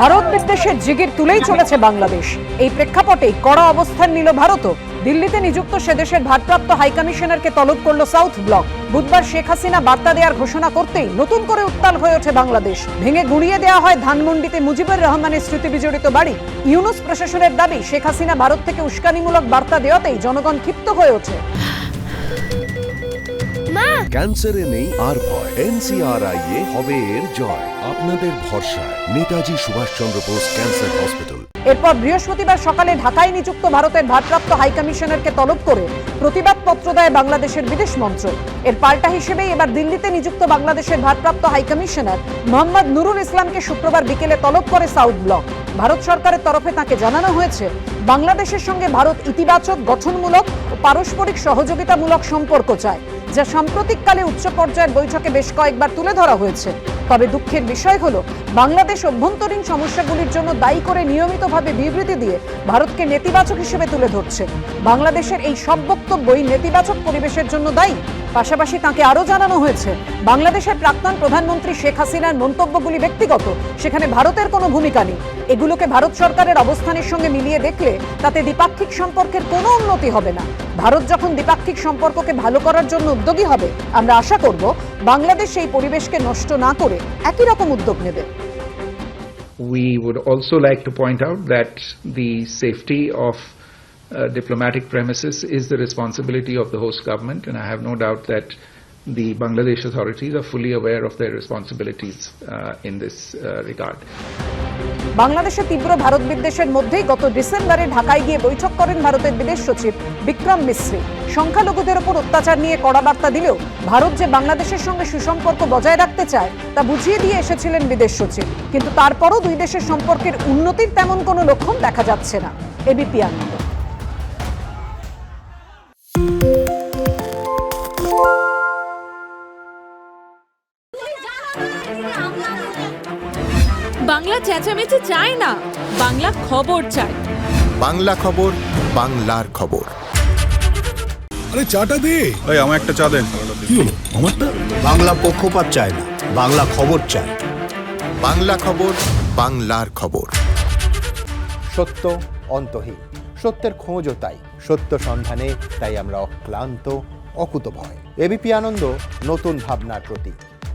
ভারত বিদ্বেষের জিগির তুলেই চলেছে বাংলাদেশ। এই প্রেক্ষাপটে কড়া অবস্থান নিল ভারতও। দিল্লিতে নিযুক্ত সে দেশের ভারপ্রাপ্ত হাইকমিশনারকে তলব করল সাউথ ব্লক। বুধবার শেখ হাসিনা বার্তা দেওয়ার ঘোষণা করতেই নতুন করে উত্তাল হয়ে ওঠে বাংলাদেশ। ভেঙে গুড়িয়ে দেওয়া হয় ধানমন্ডিতে মুজিবুর রহমানের স্মৃতি বিজড়িত বাড়ি। ইউনুস প্রশাসনের দাবি শেখ হাসিনা ভারত থেকে উস্কানিমূলক বার্তা দেওয়াতেই জনগণ ক্ষিপ্ত হয়ে ওঠে। ক্যান্সারে নেই আর ভয়। এনসিআরআই এ হবে এর জয়। আপনাদের নেতাজি সুভাষচন্দ্র বোস ক্যান্সার হসপিটাল। এরপর বৃহস্পতিবার সকালে ঢাকায় নিযুক্ত ভারতের ভারপ্রাপ্ত হাইকমিশনারকে তলব করে দেয় বাংলাদেশের বিদেশ মন্ত্রক। এর পাল্টা হিসেবেই এবার দিল্লিতে নিযুক্ত বাংলাদেশের ভারপ্রাপ্ত হাইকমিশনার মোহাম্মদ নুরুল ইসলামকে শুক্রবার বিকেলে তলব করে সাউথ ব্লক। ভারত সরকারের তরফে তাকে জানানো হয়েছে, বাংলাদেশের সঙ্গে ভারত ইতিবাচক, গঠনমূলক ও পারস্পরিক সহযোগিতামূলক সম্পর্ক চায়, যা সাম্প্রতিককালে উচ্চ পর্যায়ের বৈঠকে বেশ কয়েকবার তুলে ধরা হয়েছে। তবে দুঃখের বিষয় হলো, বাংলাদেশ অভ্যন্তরীণ সমস্যাগুলির জন্য দায়ী করে নিয়মিতভাবে বিবৃতি দিয়ে ভারতকে নেতিবাচক হিসেবে তুলে ধরছে। বাংলাদেশের এই সব বক্তব্যই নেতিবাচক পরিবেশের জন্য দায়ী। পাশাপাশি তাকে আরও জানানো হয়েছে, বাংলাদেশের প্রাক্তন প্রধানমন্ত্রী শেখ হাসিনার মন্তব্যগুলি ব্যক্তিগত, সেখানে ভারতের কোনো ভূমিকা নেই। এগুলোকে ভারত সরকারের অবস্থানের সঙ্গে মিলিয়ে দেখলে তাতে দ্বিপাক্ষিক সম্পর্কের কোনো উন্নতি হবে না। ভারত যখন দ্বিপাক্ষিক সম্পর্ককে ভালো করার জন্য উদ্যোগী হবে, আমরা আশা করব বাংলাদেশ সেই পরিবেশকে নষ্ট না করে একই রকম উদ্যোগ নেবে। We would also like to point out that the safety of uh, diplomatic premises is the responsibility of the host government, and I have no doubt that the Bangladesh authorities are fully aware of their responsibilities uh, in this uh, regard. বাংলাদেশে তীব্র ভারত বিদ্বেষের মধ্যেই গত ডিসেম্বরে ঢাকায় গিয়ে বৈঠক করেন ভারতের বিদেশ সচিব বিক্রম মিশ্রি। সংখ্যালঘুদের ওপর অত্যাচার নিয়ে কড়া বার্তা দিলেও ভারত যে বাংলাদেশের সঙ্গে সুসম্পর্ক বজায় রাখতে চায় তা বুঝিয়ে দিয়ে এসেছিলেন বিদেশ সচিব। কিন্তু তারপরও দুই দেশের সম্পর্কের উন্নতির তেমন কোনো লক্ষণ দেখা যাচ্ছে না। এবিপি আনন্দ। বাংলা চেঁচামেচি চায় না বাংলা খবর চায়। বাংলা খবর বাংলার খবর। আরে চাটা দে। এই আমার একটা চা দেন। কি হলো? আমারটা? বাংলা পক্ষপাত চায় না বাংলা খবর চায়। বাংলা খবর বাংলার খবর। সত্য অন্তহীন সত্যের খোঁজও তাই। সত্য সন্ধানে তাই আমরা অক্লান্ত অকুতভয়। এবিপি আনন্দ নতুন ভাবনার প্রতীক।